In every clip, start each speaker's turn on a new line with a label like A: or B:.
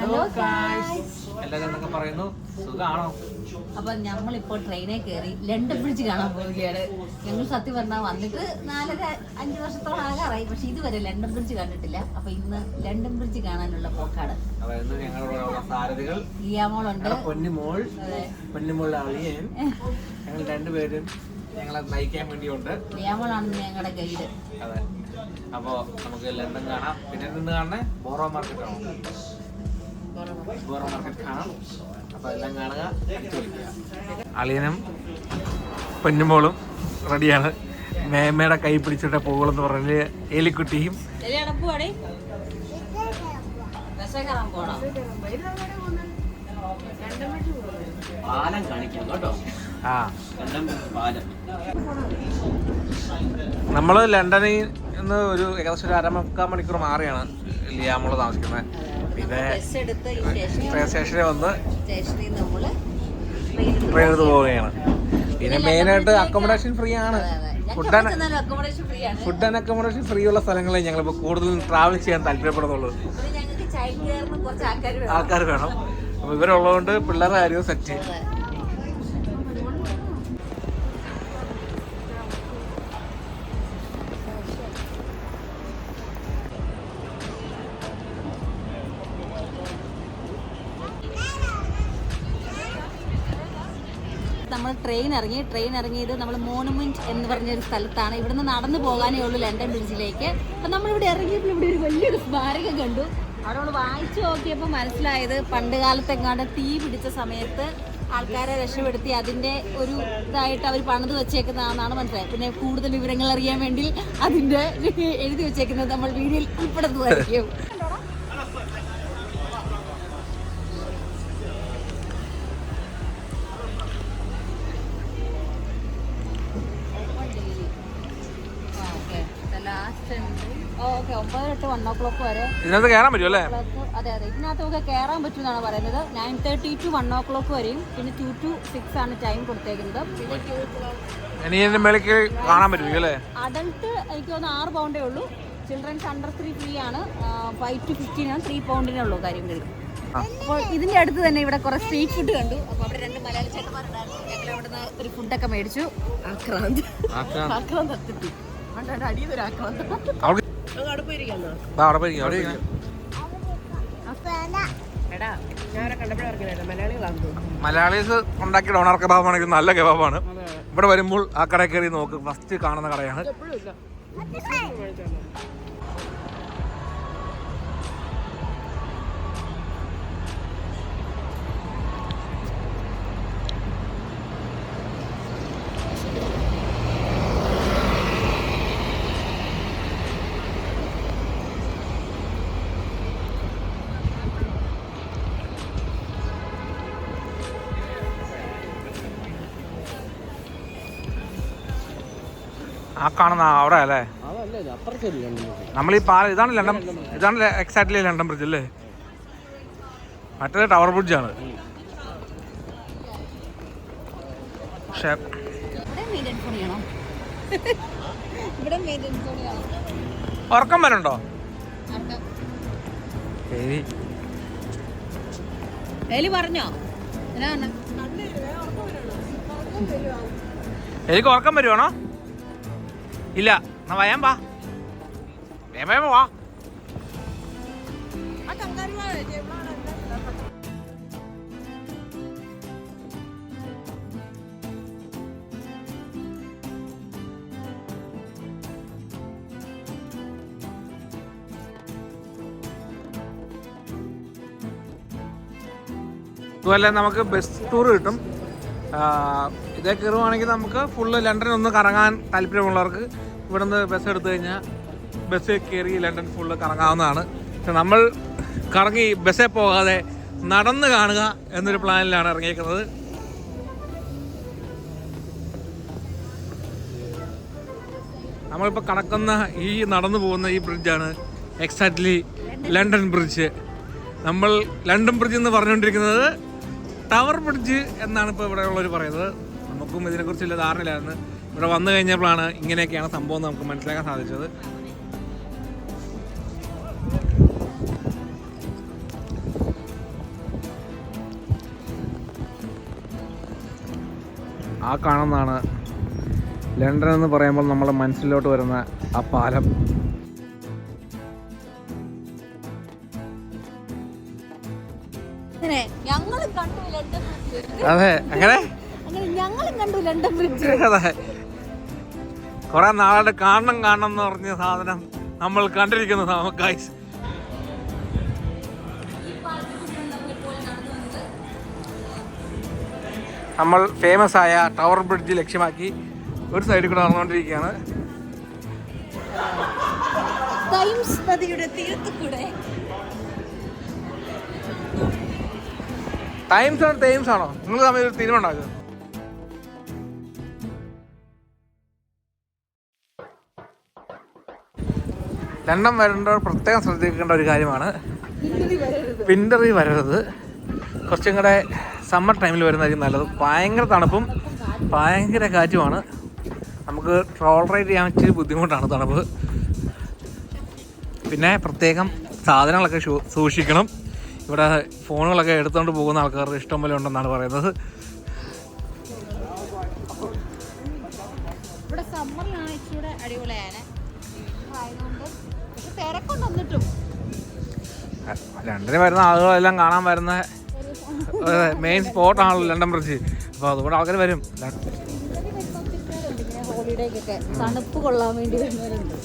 A: Hello എല്ലാരും എന്നൊക്കെ പറയുന്നു. സുഖാണോ?
B: അപ്പൊ ഞമ്മളിപ്പോ ട്രെയിനിൽ കയറി ലണ്ടൻ ബ്രിഡ്ജ് കാണാൻ പോവുകയാണ്. ഞങ്ങൾ സത്യം പറഞ്ഞാൽ വന്നിട്ട് നാലര അഞ്ച് വർഷത്തോളം ആകാറായി. പക്ഷെ ഇതുവരെ ലണ്ടൻ ബ്രിഡ്ജ് കണ്ടിട്ടില്ല. അപ്പൊ ഇന്ന് ലണ്ടൻ ബ്രിഡ്ജ് കാണാനുള്ള പോക്കാണ്.
A: ഇയാമോളുണ്ട് പൊന്നിമോൾ. പൊന്നുമോളുടെ അളിയൻ. ഞങ്ങൾ രണ്ടുപേരും ഞങ്ങളെ നയിക്കാൻ വേണ്ടിയുണ്ട്.
B: ഇയാമോളാണ് ഞങ്ങളുടെ ഗൈഡ്
A: അതെ. അപ്പോ നമുക്ക് ലണ്ടൻ കാണാം. പിന്നെ നിന്ന് കാണണേ ബോറോ മാർക്കറ്റ് ആണോ മാർക്കറ്റ് കാണാം അപ്പോൾ എല്ലാം. അളിയനും പൊന്നുമോളും റെഡിയാണ് മേമയുടെ കൈ പിടിച്ചിട്ട് പോകുള്ളെന്ന് പറഞ്ഞ് എലിക്കുട്ടിയും
C: പാലം കാണിക്കാം കേട്ടോ
A: ആ ലണ്ടനിൽ നിന്ന് ഒരു ഏകദേശം ഒരു അരമുക്കാൽ മണിക്കൂർ മാറിയാണ് ലിയാമോൾ താമസിക്കുന്നത് പിന്നെ ട്രെയിൻ സ്റ്റേഷനിൽ വന്ന് ട്രെയിൻ എടുത്ത് പോവുകയാണ്. പിന്നെ മെയിനായിട്ട് അക്കോമഡേഷൻ ഫ്രീ ആണ്. ഫുഡ് ആൻഡ്
B: അക്കോമഡേഷൻ ഫ്രീ ആണ്.
A: ഫുഡ് ആൻഡ് അക്കോമഡേഷൻ ഫ്രീ ഉള്ള സ്ഥലങ്ങളിൽ ഞങ്ങളിപ്പോൾ കൂടുതലും ട്രാവൽ ചെയ്യാൻ താല്പര്യപ്പെടുന്നുള്ളൂ.
B: ആൾക്കാർ വേണം.
A: അപ്പോൾ ഇവരുള്ളതുകൊണ്ട് പിള്ളേരുടെ കാര്യവും സെറ്റ്
B: ട്രെയിൻ ഇറങ്ങി ട്രെയിൻ ഇറങ്ങിയത് നമ്മൾ മോണുമെന്റ് എന്ന് പറഞ്ഞൊരു സ്ഥലത്താണ്. ഇവിടുന്ന് നടന്നു പോകാനേ ഉള്ളൂ ലണ്ടൻ ബ്രിഡ്ജിലേക്ക് അപ്പം നമ്മളിവിടെ ഇറങ്ങിയപ്പോൾ ഇവിടെ ഒരു വലിയൊരു സ്മാരകം കണ്ടു. അവിടെ നമ്മൾ വായിച്ചു നോക്കിയപ്പോൾ മനസ്സിലായത് പണ്ട് കാലത്തെങ്ങാണ്ട് തീ പിടിച്ച സമയത്ത് ആൾക്കാരെ രക്ഷപ്പെടുത്തി അതിന്റെ ഒരു ഇതായിട്ട് അവർ പണിത് വെച്ചേക്കുന്നതാണെന്നാണ് മനസ്സിലായത്. പിന്നെ കൂടുതൽ വിവരങ്ങൾ അറിയാൻ വേണ്ടി അതിന്റെ എഴുതി വെച്ചേക്കുന്നത് നമ്മൾ വീഡിയോയിൽ ഉൾപ്പെടുത്തുന്നതായിരിക്കും ക്ലോക്ക് വരെ.
A: ഇതിനകത്ത് കയറാൻ പറ്റും അല്ലേ?
B: അതെ അതെ. ഇതിനകത്ത് നമുക്ക് കയറാൻ പറ്റുമെന്നാണ് പറയുന്നത്. Nine thirty to one o'clock വരെയും പിന്നെ ടു ടു സിക്സ് ആണ് ടൈം കൊടുത്തേക്കുന്നത്.
A: കാണാൻ പറ്റും അല്ലേ?
B: അഡൽട്ട് എനിക്ക് തോന്നുന്നു ആറ് പൗണ്ടേ ഉള്ളൂ. ചിൽഡ്രൻസ് അണ്ടർ ത്രീ ഫ്രീ ആണ്. ഫൈവ് ടു ഫിഫ്റ്റീൻ ആണ്. ത്രീ പൗണ്ടിനേ ഉള്ളൂ കാര്യങ്ങൾ അപ്പോൾ ഇതിന്റെ അടുത്ത് തന്നെ ഇവിടെ കുറെ സ്ട്രീറ്റ് ഫുഡ് കണ്ടു. അപ്പോൾ അവിടെ രണ്ട് മലയാളി ചേട്ടന്മാരുണ്ടായിരുന്നു. ഞങ്ങൾ അവിടെ നിന്ന് ഒരു ഫുഡൊക്കെ മേടിച്ചു. ആക്രാന്ത്. ആക്രാന്ത്. അടിയതൊരു ആക്രാന്ത്.
A: അവിടെ
B: അവിടെ പോയിരിക്കുന്നു
A: അവിടെ മലയാളീസ് ഉണ്ടാക്കിയ ഡോണർ കബാബാണെങ്കിൽ നല്ല കബാബാണ്. ഇവിടെ വരുമ്പോൾ ആ കടയിൽ കയറി നോക്ക് ഫസ്റ്റ് കാണുന്ന കടയാണ്. ആ കാണുന്ന അവിടെ അല്ലേ?
C: അതല്ലേ അപ്പുറത്തല്ലേ
A: നമ്മൾ ഈ പാല ഇതാണ് ലണ്ടൻ ഇതാണ് എക്സാക്ട്ലി ലണ്ടൻ ബ്രിഡ്ജ് അല്ലേ? മറ്റേ ടവർ ബ്രിഡ്ജാണ് പക്ഷേ ഉറക്കം വരണ്ടോ? ശരി.
B: എലി പറഞ്ഞെ?
A: എനിക്ക് ഉറക്കം വരുവാണോ? ഇല്ല എന്നാ വയാൻ വാ വേഗം വാ. അതുപോലെ നമുക്ക് ബസ് ടൂർ കിട്ടും. ഇതേ കയറുവാണെങ്കിൽ നമുക്ക് ഫുള്ള് ലണ്ടൻ ഒന്ന് കറങ്ങാൻ താല്പര്യമുള്ളവർക്ക് ഇവിടുന്ന് ബസ് എടുത്തു കഴിഞ്ഞാൽ ബസ്സിൽ കയറി ലണ്ടൻ ഫുള്ള് കറങ്ങാവുന്നതാണ്. പക്ഷെ നമ്മൾ കറങ്ങി ബസ്സിൽ പോകാതെ നടന്ന് കാണുക എന്നൊരു പ്ലാനിലാണ് ഇറങ്ങിയേക്കുന്നത് നമ്മളിപ്പോൾ കടക്കുന്ന ഈ നടന്നു പോകുന്ന ഈ ബ്രിഡ്ജാണ് എക്സാക്ട്ലി ലണ്ടൻ ബ്രിഡ്ജ് നമ്മൾ ലണ്ടൻ ബ്രിഡ്ജ് എന്ന് പറഞ്ഞുകൊണ്ടിരിക്കുന്നത് ടവർ ബ്രിഡ്ജ് എന്നാണ് ഇപ്പോൾ ഇവിടെ ഉള്ളവർ പറയുന്നത്. ആർക്കും ഇതിനെക്കുറിച്ച് വലിയ ധാരണയില്ലായിരുന്നു. ഇവിടെ വന്നു കഴിഞ്ഞപ്പോഴാണ് ഇങ്ങനെയൊക്കെയാണ് സംഭവം എന്ന് നമുക്ക് മനസ്സിലാക്കാൻ സാധിച്ചത്. ആ കാണുന്നതാണ് ലണ്ടൻ എന്ന് പറയുമ്പോൾ നമ്മുടെ മനസ്സിലോട്ട് വരുന്ന ആ പാലം. അതെ അങ്ങനെ?
B: ലണ്ടൻ ബ്രിഡ്ജ്
A: അതെ. കുറെ നാളുടെ കാണണം കാണണം എന്ന് പറഞ്ഞ സാധനം നമ്മൾ കണ്ടിരിക്കുന്നു ഗൈസ് നമ്മൾ ഫേമസ് ആയ ടവർ ബ്രിഡ്ജ് ലക്ഷ്യമാക്കി ഒരു സൈഡിൽ കൂടെ നടന്നുകൊണ്ടിരിക്കുകയാണ്.
B: ടൈംസ് നദിയുടെ തീരത്ത് കൂടെ.
A: ടൈംസ് ആണോ ടൈംസ് ആണോ? നിങ്ങൾ തമ്മിൽ ഒരു തീരുമാനം ഉണ്ടാക്കുക ലണ്ടൻ വരേണ്ടവർ പ്രത്യേകം ശ്രദ്ധിക്കേണ്ട ഒരു കാര്യമാണ്. വിന്ററിൽ വരരുത്. കുറച്ചും കൂടെ സമ്മർ ടൈമിൽ വരുന്നതായിരിക്കും നല്ലത്. ഭയങ്കര തണുപ്പും ഭയങ്കര കാറ്റുമാണ്. നമുക്ക് ട്രോൾ ടോളറേറ്റ് ചെയ്യാൻ ഇച്ചിരി ബുദ്ധിമുട്ടാണ് തണുപ്പ്. പിന്നെ പ്രത്യേകം സാധനങ്ങളൊക്കെ സൂക്ഷിക്കണം. ഇവിടെ ഫോണുകളൊക്കെ എടുത്തുകൊണ്ട് പോകുന്ന ആൾക്കാർക്ക് ഇഷ്ടം പോലെ ഉണ്ടെന്നാണ് പറയുന്നത്.
B: അടിപൊളിയാണ്. തിരക്കൊണ്ട് വന്നിട്ടും
A: ലണ്ടനിൽ വരുന്ന ആളുകളെല്ലാം കാണാൻ വരുന്ന മെയിൻ സ്പോട്ടാണല്ലോ ലണ്ടൻ ബ്രിഡ്ജ്. അപ്പോൾ അതുകൊണ്ട് ആൾക്കാർ വരും.
B: ഹോളിഡേക്കൊക്കെ തണുപ്പ് കൊള്ളാൻ വേണ്ടി വരുന്നവരുണ്ട്.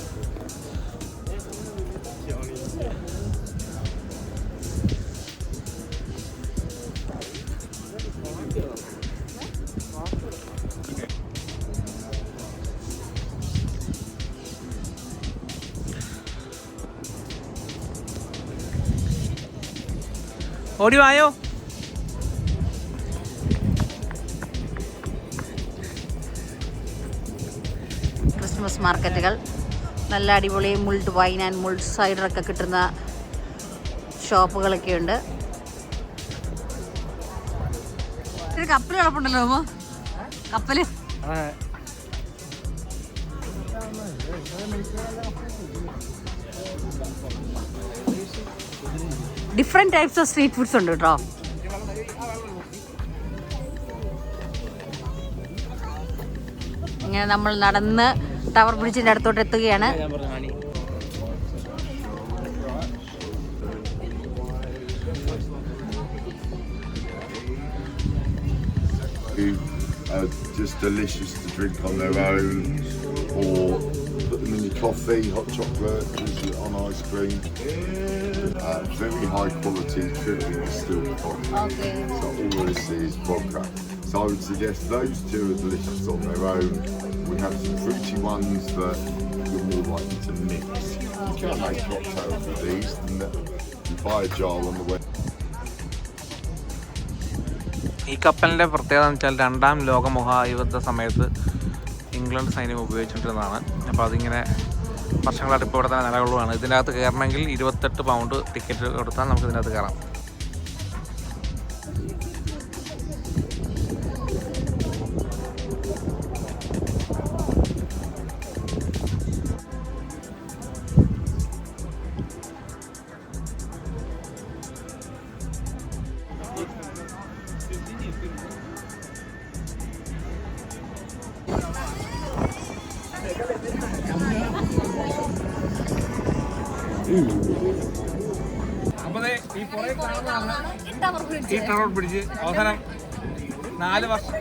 A: ഓടി വായോ?
B: ക്രിസ്മസ് മാർക്കറ്റുകൾ. നല്ല അടിപൊളി മുൾഡ് വൈൻ ആൻഡ് മുൾഡ് സൈഡറൊക്കെ കിട്ടുന്ന ഷോപ്പുകളൊക്കെ ഉണ്ട്. ഒരു കപ്പൽ കിടപ്പുണ്ടല്ലോ അമ്മ. കപ്പൽ. Different types of street foods ഉണ്ട് കേട്ടോ ഇങ്ങനെ നമ്മൾ നടന്ന് ടവർ ബ്രിഡ്ജിന്റെ അടുത്തോട്ട് എത്തുകയാണ്.
D: Are just delicious to drink on their own, or coffee, hot chocolate, it on ice cream. Uh, very high quality, trivially distilled vodka.
B: Okay
D: So all this is vodka. So I would suggest those two are delicious on their own. We have some fruity ones that you're more likely to mix. You can make cocktails with these, and you buy a jar on the way.
A: ഈ കപ്പലിന്റെ പ്രത്യേകത എന്ന് വെച്ചാൽ രണ്ടാം ലോക മഹായുദ്ധ സമയത്ത് England സൈന്യം ഉപയോഗിച്ചിട്ടുള്ളതാണ് അപ്പോൾ അതിങ്ങനെ വർഷങ്ങളായിട്ട് ഇപ്പോൾ ഇവിടെ തന്നെ നിലകൊള്ളുകയാണ് ഇതിനകത്ത് കയറണമെങ്കിൽ ഇരുപത്തെട്ട് പൗണ്ട് ടിക്കറ്റ് കൊടുത്താൽ നമുക്ക് ഇതിനകത്ത് കയറാം. ഈ പുറകെ കാണുന്നതാണ് ഈ ടവർ ബ്രിഡ്ജ് അവസാനം നാല് വർഷം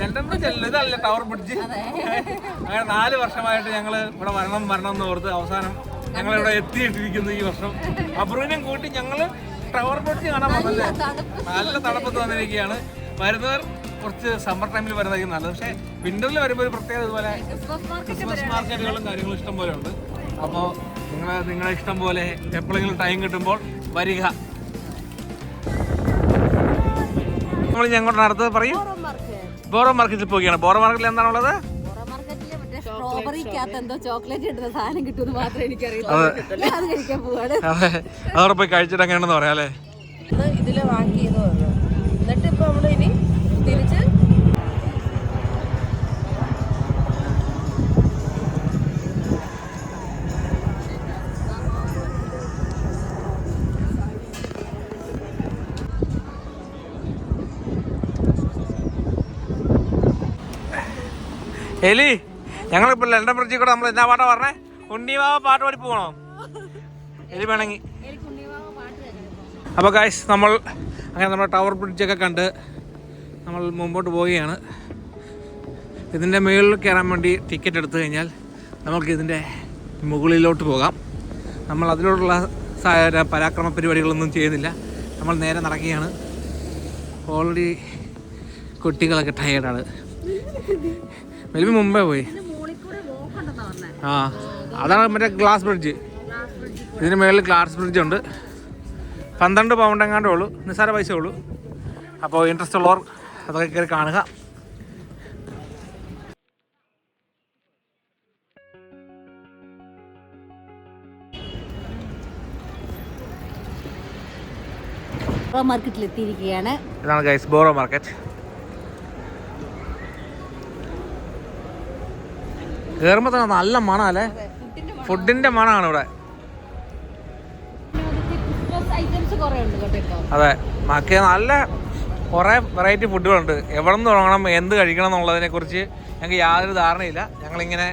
A: ലണ്ടൻ ബ്രിഡ്ജ് അല്ല ഇതല്ല ടവർ ബ്രിഡ്ജ് അങ്ങനെ നാല് വർഷമായിട്ട് ഞങ്ങൾ ഇവിടെ വരണം വരണം എന്ന് ഓർത്ത് അവസാനം ഞങ്ങൾ ഇവിടെ എത്തിയിട്ടിരിക്കുന്നു ഈ വർഷം. അബ്രുവിനെയും കൂട്ടി ഞങ്ങൾ ടവർ ബ്രിഡ്ജ് കാണാൻ വന്നല്ലേ? നല്ല തണുപ്പത്ത് വന്നിരിക്കുകയാണ്. വരുന്നവർ കുറച്ച് സമ്മർ ടൈമിൽ വരുന്നതായിരിക്കും നല്ലത്. പക്ഷേ വിന്ററിൽ വരുമ്പോൾ ഒരു പ്രത്യേകത ഇതുപോലെ ക്രിസ്മസ് മാർക്കറ്റുകളും കാര്യങ്ങളും ഇഷ്ടം പോലെ ഉണ്ട്. അപ്പോൾ നിങ്ങൾ നിങ്ങളെ ഇഷ്ടം പോലെ എപ്പോഴെങ്കിലും ടൈം കിട്ടുമ്പോൾ വരിക. നമ്മൾ ഞങ്ങളുടെ നടത്തത് പറയും? ബോറോ മാർക്കറ്റിൽ പോവുകയാണ്. ബോറോ മാർക്കറ്റിൽ എന്താണുള്ളത് അതോടെ പോയി കഴിച്ചിട്ട് അങ്ങനെയാണെന്ന് പറയാം അല്ലേ?
E: ഇതിൽ വാങ്ങി എന്നിട്ട് ഇപ്പൊ നമ്മൾ
A: എലി ഞങ്ങളിപ്പോ ലണ്ടൻ ബ്രിഡ്ജിൽ കൂടെ നമ്മൾ എന്നാ പാട്ടാ പറഞ്ഞേ? ഉണ്ണിമാവ പാട്ട് പാടി പോകണോ എലി വേണമെങ്കിൽ അപ്പോൾ ഗായ്സ് നമ്മൾ അങ്ങനെ നമ്മുടെ ടവർ ബ്രിഡ്ജൊക്കെ കണ്ട് നമ്മൾ മുമ്പോട്ട് പോവുകയാണ്. ഇതിന്റെ മുകളിൽ കയറാൻ വേണ്ടി ടിക്കറ്റ് എടുത്തു കഴിഞ്ഞാൽ നമുക്ക് ഇതിന്റെ മുകളിലോട്ട് പോകാം. നമ്മൾ അതിലോട്ടുള്ള സ- പരാക്രമ പരിപാടികളൊന്നും ചെയ്യുന്നില്ല. നമ്മൾ നേരെ നടക്കുകയാണ്. ഓൾറെഡി കുട്ടികളൊക്കെ ടയേർഡാണ് മെലിമി മുമ്പേ പോയി. ആ അതാണ് മറ്റേ ഗ്ലാസ് ബ്രിഡ്ജ് ഇതിന് മുകളിൽ ഗ്ലാസ് ബ്രിഡ്ജ് ഉണ്ട്. പന്ത്രണ്ട് പൗണ്ട് എങ്ങാണ്ടേ ഉള്ളൂ. നിസ്സാര പൈസ ഉള്ളൂ. അപ്പോൾ ഇൻട്രസ്റ്റ് ഉള്ളവർ അതൊക്കെ കയറി കാണുക.
B: മാർക്കറ്റിൽ എത്തിയിരിക്കുകയാണ്
A: ഇതാണ് ഗൈസ് ബോറോ മാർക്കറ്റ് കയറുമ്പോൾ തന്നെ നല്ല മണമല്ലേ? ഫുഡിന്റെ മണമാണ്. ഇവിടെ. അതെ മക്ക നല്ല കുറേ വെറൈറ്റി ഫുഡുകളുണ്ട് എവിടെ നിന്ന് തുടങ്ങണം എന്ത് കഴിക്കണം എന്നുള്ളതിനെ കുറിച്ച് ഞങ്ങൾക്ക് യാതൊരു ധാരണയില്ല. ഞങ്ങളിങ്ങനെ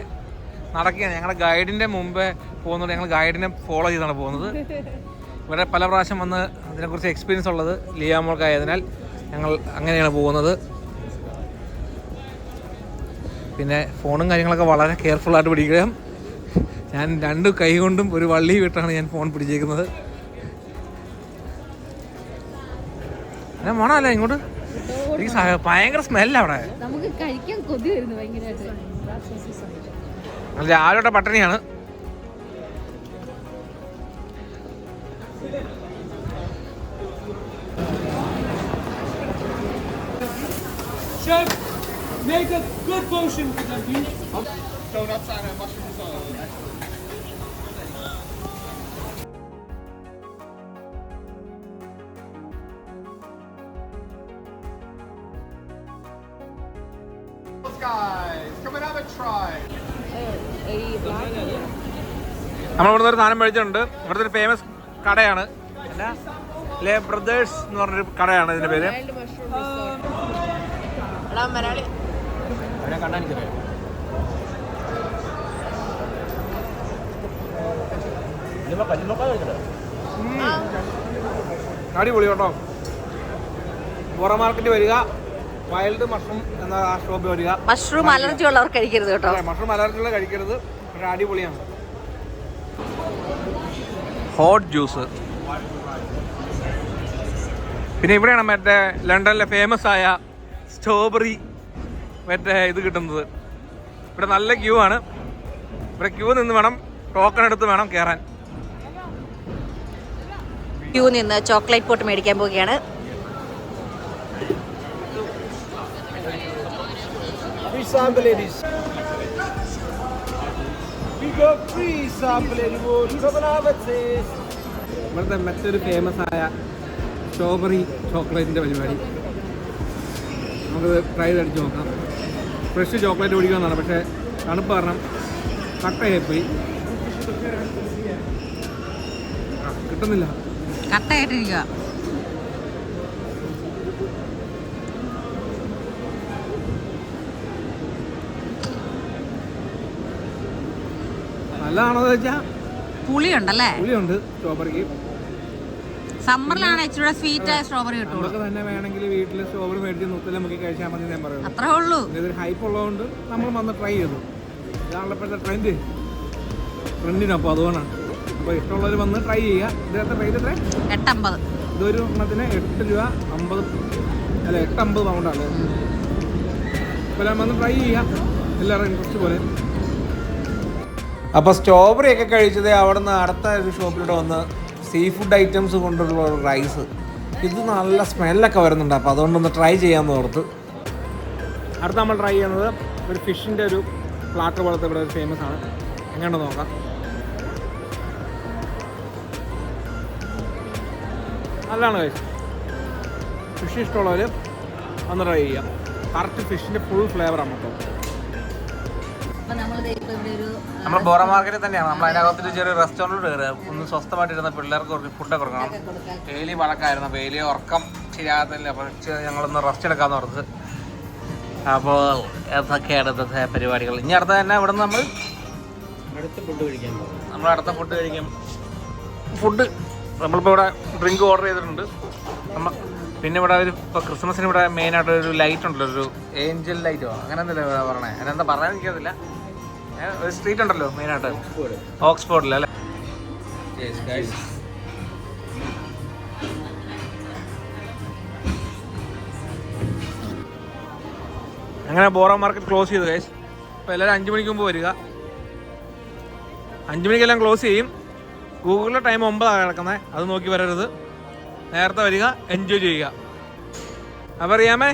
A: നടക്കുകയാണ്. ഞങ്ങളുടെ ഗൈഡിന്റെ മുമ്പേ പോകുന്നത് ഞങ്ങൾ ഗൈഡിനെ ഫോളോ ചെയ്താണ് പോകുന്നത്. ഇവിടെ പല പ്രാവശ്യം വന്ന് അതിനെക്കുറിച്ച് എക്സ്പീരിയൻസ് ഉള്ളത് ലിയാമോൾക്കായതിനാൽ ഞങ്ങൾ അങ്ങനെയാണ് പോകുന്നത്. പിന്നെ ഫോണും കാര്യങ്ങളൊക്കെ വളരെ കെയർഫുള്ളായിട്ട് പിടിക്കുകയും ഞാൻ രണ്ട് കൈ കൊണ്ടും ഒരു വള്ളി വിട്ടാണ് ഞാൻ ഫോൺ പിടിച്ചേക്കുന്നത്. ഞാൻ മണമല്ല ഇങ്ങോട്ട്? എനിക്ക് ഭയങ്കര സ്മെല്ല അവിടെ.
B: നമുക്ക് കഴിക്കാൻ കൊതി വരുന്നു ഭയങ്കരമായിട്ട്.
A: രാവിലെ പട്ടിണിയാണ്.
F: Chef, make a good potion for them, please.
A: നമ്മൾ ഇവിടുന്ന് ഒരു സാധനം മേടിച്ചിട്ടുണ്ട്. ഇവിടുത്തെ ഒരു ഫേമസ് കടയാണ്. ലേ ബ്രദേഴ്സ് എന്ന് പറഞ്ഞൊരു കടയാണ് ഇതിന്റെ പേര്.
E: മലയാളി
C: അവനെ കണ്ടാൽ എനിക്കറിയാം
A: അടിപൊളി കേട്ടോ. പുറം മാർക്കറ്റ് വരിക. വൈൽഡ് മഷ്റൂം എന്ന ആ ഷോപ്പിൽ വരിക.
B: മഷ്റൂം അലർജി ഉള്ളവർ കഴിക്കരുത് കേട്ടോ.
A: മഷ്റൂം അലർജി ഉള്ളവർ കഴിക്കരുത്. പക്ഷേ അടിപൊളിയാണ്. ഹോട്ട് ജ്യൂസ് പിന്നെ ഇവിടെയാണ് മറ്റേ ലണ്ടനിലെ ഫേമസ് ആയ സ്ട്രോബെറി മറ്റേ ഇത് കിട്ടുന്നത്. ഇവിടെ നല്ല ക്യൂ ആണ്. ഇവിടെ ക്യൂ നിന്ന് വേണം ടോക്കൺ എടുത്ത് വേണം കയറാൻ
B: ക്യൂ നിന്ന് ചോക്ലേറ്റ് പോട്ട് മേടിക്കാൻ പോവുകയാണ്.
A: ഇവിടുത്തെ മറ്റൊരു ഫേമസ് ആയ സ്ട്രോബെറി ചോക്ലേറ്റിന്റെ പരിപാടി. നമുക്ക് ട്രൈ അടിച്ചു നോക്കാം. ഫ്രഷ് ചോക്ലേറ്റ് കുടിക്കാമെന്നാണ്. പക്ഷേ തണുപ്പ് കാരണം കട്ടയായിപ്പോയി. കിട്ടുന്നില്ല.
B: കട്ടയായിട്ടിരിക്കുക
A: നല്ലതാണോന്ന് വെച്ചാൽ
B: പുളിയുണ്ടല്ലേ?
A: പുളിയുണ്ട് സ്ട്രോബെറിക്ക്
B: സമ്മറിലാണ് ഇച്ചിരി സ്വീറ്റ് ആയ സ്ട്രോബെറി കിട്ടുള്ളൂ.
A: നമുക്ക് തന്നെ വേണമെങ്കിൽ വീട്ടിൽ സ്ട്രോബെറി മേടിച്ച് നുത്തിൽ നമുക്ക് കഴിച്ചാൽ മതി ഞാൻ പറയുന്നത്
B: അത്രേ ഉള്ളൂ.
A: ഇതൊരു ഹൈപ്പ് ഉള്ളതുകൊണ്ട് നമ്മൾ വന്ന് ട്രൈ ചെയ്തു. ഇതാണല്ലോ ഇപ്പോഴത്തെ ട്രെൻഡ് ട്രെൻഡിനപ്പോൾ അതുകൊണ്ടാണ് അപ്പോൾ ഇഷ്ടമുള്ളവർ വന്ന് ട്രൈ ചെയ്യുക. ഇതിനകത്ത് റേറ്റ് എത്ര
B: എട്ടമ്പത്.
A: ഇതൊരു എണ്ണത്തിന് എട്ട് രൂപ അമ്പത് അല്ല എട്ട് അമ്പത് പൗണ്ടാണ് അപ്പോൾ ഞാൻ വന്ന് ട്രൈ ചെയ്യാം എല്ലാവരും ഇൻട്രസ്റ്റ് പോലെ. അപ്പോൾ സ്ട്രോബെറി ഒക്കെ കഴിച്ചത് അവിടെ നിന്ന് അടുത്ത ഒരു ഷോപ്പിലൂടെ വന്ന് സീ ഫുഡ് ഐറ്റംസ് കൊണ്ടുള്ള റൈസ്. ഇത് നല്ല സ്മെല്ലൊക്കെ വരുന്നുണ്ട് അപ്പോൾ അതുകൊണ്ടൊന്ന് ട്രൈ ചെയ്യാമെന്ന് ഓർത്ത്. അടുത്ത നമ്മൾ ട്രൈ ചെയ്യുന്നത് ഒരു ഫിഷിന്റെ ഒരു പ്ലാറ്റർ പോലത്തെ ഇവിടെ ഫേമസ് ആണ്. എങ്ങനെ നോക്കാം. നല്ലതാണ് കഴിച്ചു ഫിഷ് ഇഷ്ടമുള്ളവർ ഒന്ന് ട്രൈ ചെയ്യാം. കറക്റ്റ് ഫിഷിന്റെ ഫുൾ ഫ്ലേവറാണ് മൊത്തം നമ്മൾ ബോറ മാർക്കറ്റിൽ തന്നെയാണ്. നമ്മൾ അതിനകത്തൊരു ചെറിയ റെസ്റ്റോറന്റ് കയറുക ഒന്ന് സ്വസ്ഥമായിട്ടിരുന്ന പിള്ളേർക്ക് കുറച്ച് ഫുഡൊക്കെ കൊടുക്കണം. വേലി വഴക്കായിരുന്നു വേലി ഉറക്കം ശരിയാകത്തില്ല. അപ്പോൾ ഞങ്ങളൊന്ന് റെസ്റ്റ് എടുക്കാമെന്ന് ഓർത്ത്. അപ്പോൾ അതൊക്കെയാണ് ഇന്നത്തെ പരിപാടികൾ. ഇനി അടുത്ത തന്നെ ഇവിടെ നമ്മൾ
C: അടുത്ത ഫുഡ് കഴിക്കാൻ
A: നമ്മൾ അടുത്ത ഫുഡ് കഴിക്കും. ഫുഡ് നമ്മളിപ്പോൾ ഇവിടെ ഡ്രിങ്ക് ഓർഡർ ചെയ്തിട്ടുണ്ട്. നമ്മൾ പിന്നെ ഇവിടെ ഒരു ഇപ്പോൾ ക്രിസ്മസിന് ഇവിടെ മെയിനായിട്ട് ഒരു ലൈറ്റ് ഉണ്ടല്ലോ. ഒരു ഏഞ്ചൽ ലൈറ്റോ അങ്ങനെ എന്തല്ലേ പറഞ്ഞത് അതിനെന്താ പറയാൻ എനിക്കറിയില്ല ഒരു സ്ട്രീറ്റ് ഉണ്ടല്ലോ മെയിനായിട്ട് ഓക്സ്ഫോർഡിൽ അല്ലേ? അങ്ങനെ ബോറ മാർക്കറ്റ് ക്ലോസ് ചെയ്തു ഗൈസ് അപ്പോൾ എല്ലാവരും അഞ്ച് മണിക്ക് മുമ്പ് വരിക. അഞ്ച് മണിക്കെല്ലാം ക്ലോസ് ചെയ്യും. ഗൂഗിളിലെ ടൈം ഒമ്പതാണ് കിടക്കുന്നത് അത് നോക്കി വരരുത്. നേരത്തെ വരിക എൻജോയ് ചെയ്യുക. അപ്പോൾ അറിയാമേ?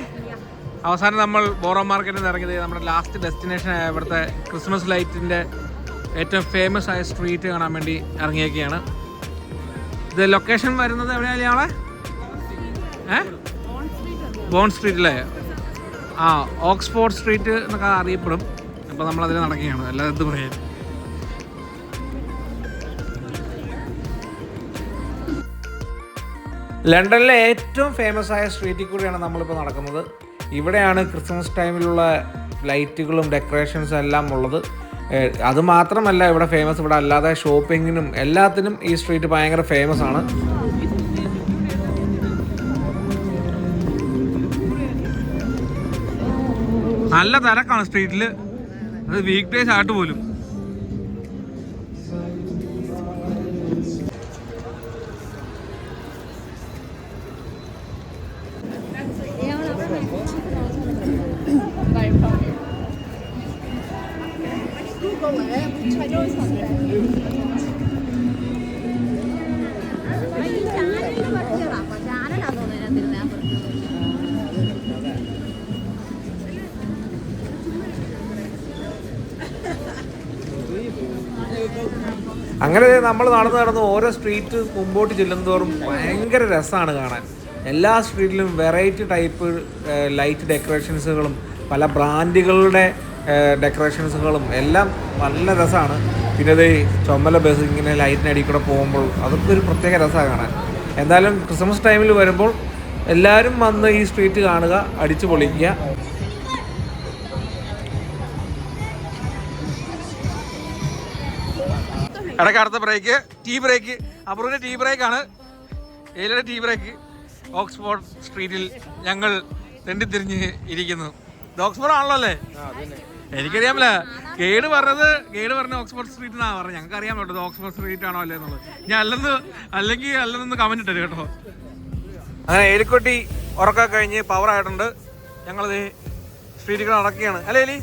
A: അവസാനം നമ്മൾ ബോറോ മാർക്കറ്റിൽ നിന്ന് ഇറങ്ങിയത് നമ്മുടെ ലാസ്റ്റ് ഡെസ്റ്റിനേഷൻ ആയ ഇവിടുത്തെ ക്രിസ്മസ് ലൈറ്റിന്റെ ഏറ്റവും ഫേമസ് ആയ സ്ട്രീറ്റ് കാണാൻ വേണ്ടി ഇറങ്ങിയൊക്കെയാണ് ഇത് ലൊക്കേഷൻ വരുന്നത് എവിടെയാണ് ഞങ്ങളെ ഏ? ബോൺ സ്ട്രീറ്റിലെ ആ ഓക്സ്ഫോർഡ് സ്ട്രീറ്റ് എന്നൊക്കെ അറിയപ്പെടും. അപ്പോൾ നമ്മൾ അതിൽ നടക്കുകയാണ്. അല്ലാതെ എന്ത് പറയാൻ? ലണ്ടനിലെ ഏറ്റവും ഫേമസ് ആയ സ്ട്രീറ്റിൽ കൂടിയാണ് നമ്മളിപ്പോൾ നടക്കുന്നത്. ഇവിടെയാണ് ക്രിസ്മസ് ടൈമിലുള്ള ലൈറ്റുകളും ഡെക്കറേഷൻസും എല്ലാം ഉള്ളത്. അത് മാത്രമല്ല ഇവിടെ ഫേമസ് ഇവിടെ അല്ലാതെ ഷോപ്പിങ്ങിനും എല്ലാത്തിനും ഈ സ്ട്രീറ്റ് ഭയങ്കര ഫേമസ് ആണ്. നല്ല തിരക്കാണ് സ്ട്രീറ്റിൽ അത് വീക്ക് ഡേയ്സ് ആയിട്ട് പോലും. അങ്ങനെ നമ്മൾ നടന്ന് നടന്ന് ഓരോ സ്ട്രീറ്റ് മുമ്പോട്ട് ചെല്ലുന്നതോറും ഭയങ്കര രസമാണ് കാണാൻ. എല്ലാ സ്ട്രീറ്റിലും വെറൈറ്റി ടൈപ്പ് ലൈറ്റ് ഡെക്കറേഷൻസുകളും പല ബ്രാൻഡുകളുടെ ഡെക്കറേഷൻസുകളും എല്ലാം നല്ല രസമാണ്. പിന്നെ ഇത് ചുമല ബസ് ഇങ്ങനെ ലൈറ്റിനടി കൂടെ പോകുമ്പോൾ അതൊക്കെ ഒരു പ്രത്യേക രസമാണ് കാണാൻ. എന്തായാലും ക്രിസ്മസ് ടൈമിൽ വരുമ്പോൾ എല്ലാവരും വന്ന് ഈ സ്ട്രീറ്റ് കാണുക അടിച്ചു പൊളിക്കുക ഇടയ്ക്ക് അടുത്ത ബ്രേക്ക് ടീ ബ്രേക്ക് അപ്പുറത്തെ ടീ ബ്രേക്ക് ആണ്. ഏലയുടെ ടീ ബ്രേക്ക് ഓക്സ്ഫോർഡ് സ്ട്രീറ്റിൽ ഞങ്ങൾ തെണ്ടിത്തിരിഞ്ഞ് ഇരിക്കുന്നു. ഓക്സ്ഫോർഡ് ആണല്ലോ അല്ലേ? എനിക്കറിയാമല്ല. ഗൈഡ് പറഞ്ഞത് ഗൈഡ് പറഞ്ഞ ഓക്സ്ഫോർഡ് സ്ട്രീറ്റ് എന്നാണ് പറഞ്ഞത്. ഞങ്ങൾക്ക് അറിയാൻ പറ്റും ഓക്സ്ഫോർഡ് സ്ട്രീറ്റ് ആണോ അല്ലേ എന്നുള്ളത്. ഞാൻ അല്ലെന്ന് അല്ലെങ്കിൽ അല്ലെന്ന് കമന്റ് ഇട്ടു കേട്ടോ. അങ്ങനെ ഏലിക്കൊട്ടി ഉറക്കം കഴിഞ്ഞ് പവർ ആയിട്ടുണ്ട്. ഞങ്ങളിത് സ്ട്രീറ്റുകൾ നടക്കുകയാണ് അല്ലേ എലി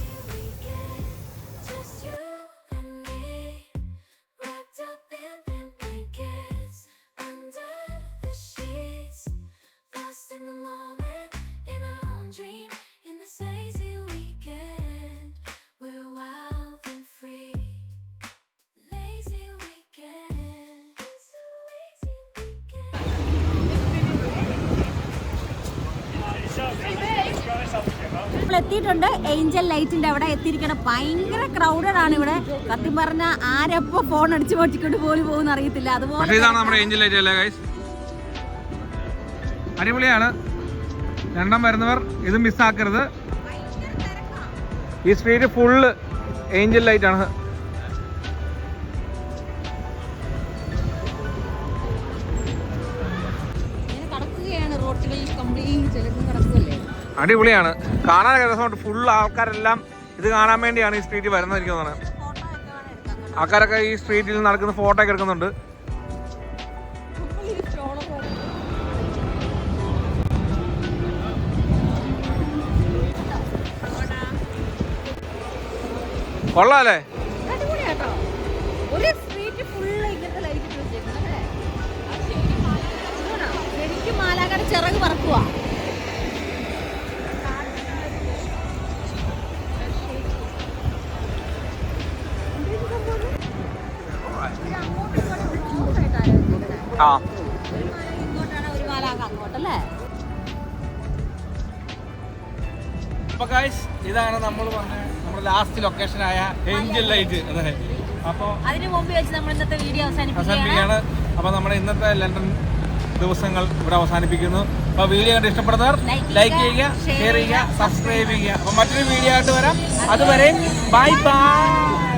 B: എത്തിയിട്ടുണ്ട്. ഏഞ്ചൽ ലൈറ്റിന്റെ അവിടെ എത്തിയിരിക്കണം. ഭയങ്കര ക്രൗഡഡ് ആണ് ഇവിടെ. സത്യം പറഞ്ഞ ആരെപ്പോ ഫോൺ അടിച്ചു പൊട്ടിക്കൊണ്ട് പോലും പോകുന്ന അറിയത്തില്ല. അതുപോലെ
A: ഇതാണ് നമ്മുടെ ഏഞ്ചൽ ലൈറ്റ് അല്ലേ ഗൈസ് അടിപൊളിയാണ്. രണ്ടാം വരുന്നവർ ഇത് മിസ്സാക്കരുത് ഈ സ്ട്രീറ്റ് ഫുള്ള് ഏഞ്ചൽ ലൈറ്റ് ആണ്.
B: റോട്ടുകളിൽ കംപ്ലീറ്റ് ചിലപ്പോൾ കടക്കുകയല്ലേ?
A: അടിപൊളിയാണ്. കാണാൻ രസമായിട്ട് ഫുൾ ആൾക്കാരെല്ലാം ഇത് കാണാൻ വേണ്ടിയാണ് ഈ സ്ട്രീറ്റിൽ വരുന്നത് ആൾക്കാരൊക്കെ ഈ സ്ട്രീറ്റിൽ നടക്കുന്ന ഫോട്ടോ ഒക്കെ എടുക്കുന്നുണ്ട്. കൊള്ളാല്ലേ?
B: ശരിക്കും ചിറക് പറക്കുവാ.
A: ആ. അപ്പൊ ഗൈസ് ഇതാണ് നമ്മൾ പറഞ്ഞ നമ്മുടെ ലാസ്റ്റ് ലൊക്കേഷൻ ആയ ഏഞ്ചൽ ലൈറ്റ് അതെ. അപ്പോൾ
B: അതിനു മുമ്പ് വെച്ച് നമ്മൾ ഇന്നത്തെ വീഡിയോ അവസാനിപ്പിക്കുകയാണ്.
A: അപ്പോൾ നമ്മുടെ ഇന്നത്തെ ലണ്ടൻ ദിവസങ്ങൾ ഇവിടെ അവസാനിപ്പിക്കുന്നു. അപ്പോൾ വീഡിയോ കണ്ട് ഇഷ്ടപ്പെടുന്നവർ ലൈക്ക്
B: ചെയ്യുക,
A: ഷെയർ ചെയ്യുക
B: ചെയ്യുക,
A: സബ്സ്ക്രൈബ് ചെയ്യുക. അപ്പോൾ മറ്റൊരു വീഡിയോ ആയിട്ട് വരാം. അതുവരെ ബൈ ബൈ